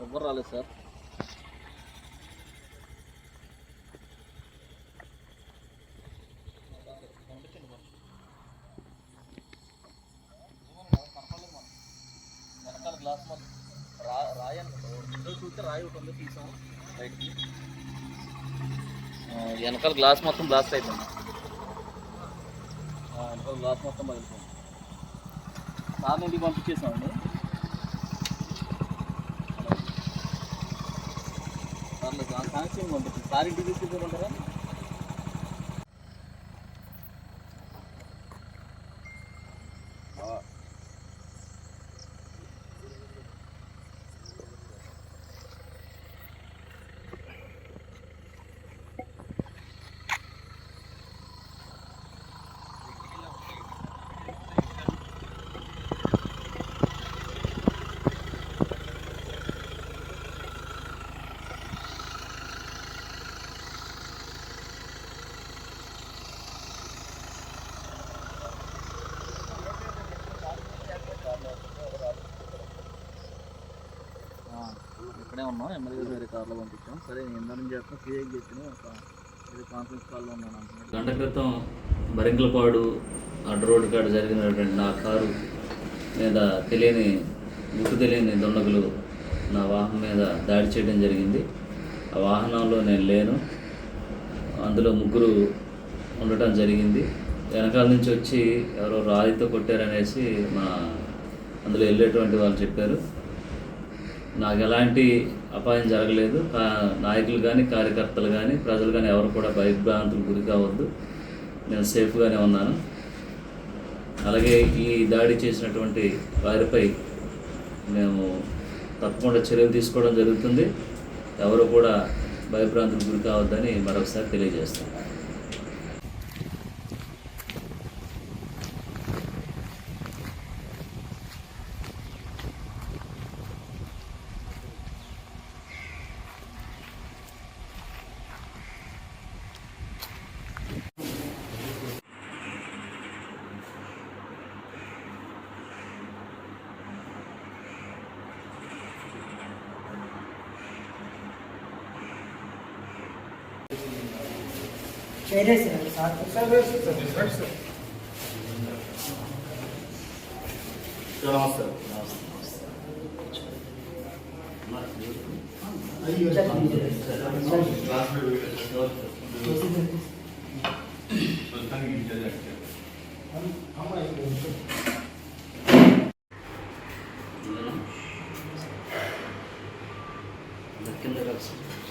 ఎవ్వరు రాలేదు సార్. వెనకాల గ్లాస్ మొత్తం రా రాయి అనుకుంటా చూస్తే రాయి ఒకటి ఉంది తీసాం బయటికి. ఆ, వెనకాల గ్లాస్ మొత్తం బ్లాస్ట్ అయిపోయింది. వెనకాల గ్లాస్ మొత్తం పగిలిపోయింది. సార్ ఇంటికి పంపించేసామండి సార్లు సాంక్షన్ పంపించింది సార్ ఇంటికి తీసుకెళ్ళమంటారా ఆ, ఇక్కడే ఉన్నాం ఎమ్మెల్యే వేరే కార్లో పంపించాం. సరే నేను ఇందా నుంచి చెప్తాను సీఐకి చెప్పిన ఒక ఇది కాన్ఫరెన్స్ కాల్లో ఉన్నాను అంటున్నాడు. గంట క్రితం బరింకలపాడు అడ్డ రోడ్డు కాడ జరిగినటువంటి నా కారు మీద తెలియని గుర్తు తెలియని దుండగులు నా వాహనం మీద దాడి చేయడం జరిగింది. ఆ వాహనంలో నేను లేను. అందులో ముగ్గురు ఉండటం జరిగింది. వెనకాల నుంచి వచ్చి ఎవరో రాయితో కొట్టారనేసి మా అందులో వెళ్ళేటువంటి వాళ్ళు చెప్పారు. నాకు ఎలాంటి అపాయం జరగలేదు. నాయకులు కానీ కార్యకర్తలు కానీ ప్రజలు కానీ ఎవరు కూడా భయభ్రాంతులకు గురి కావద్దు. నేను సేఫ్గానే ఉన్నాను. అలాగే ఈ దాడి చేసినటువంటి వారిపై మేము తప్పకుండా చర్యలు తీసుకోవడం జరుగుతుంది. ఎవరు కూడా భయభ్రాంతులకు గురి కావద్దని మరొకసారి వేరేసారు సార్ నమస్తే కింద కలిసి